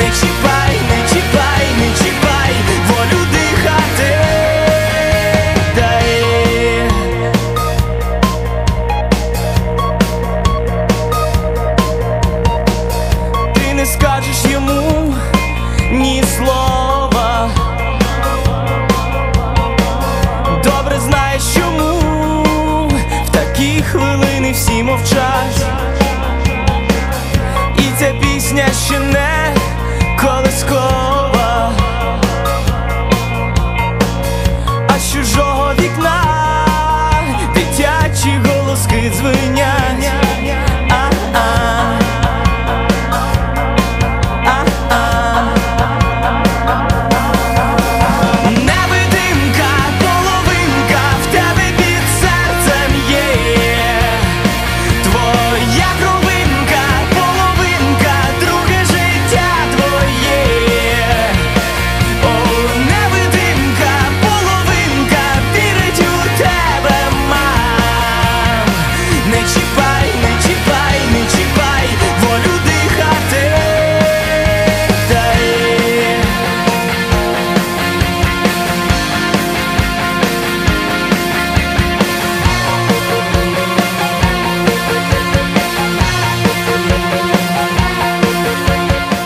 не чіпай, не чіпай, не чіпай, волю дихати Ти не скажеш йому ні слова. Добре знаєш чому в такі хвилини всі мовчать.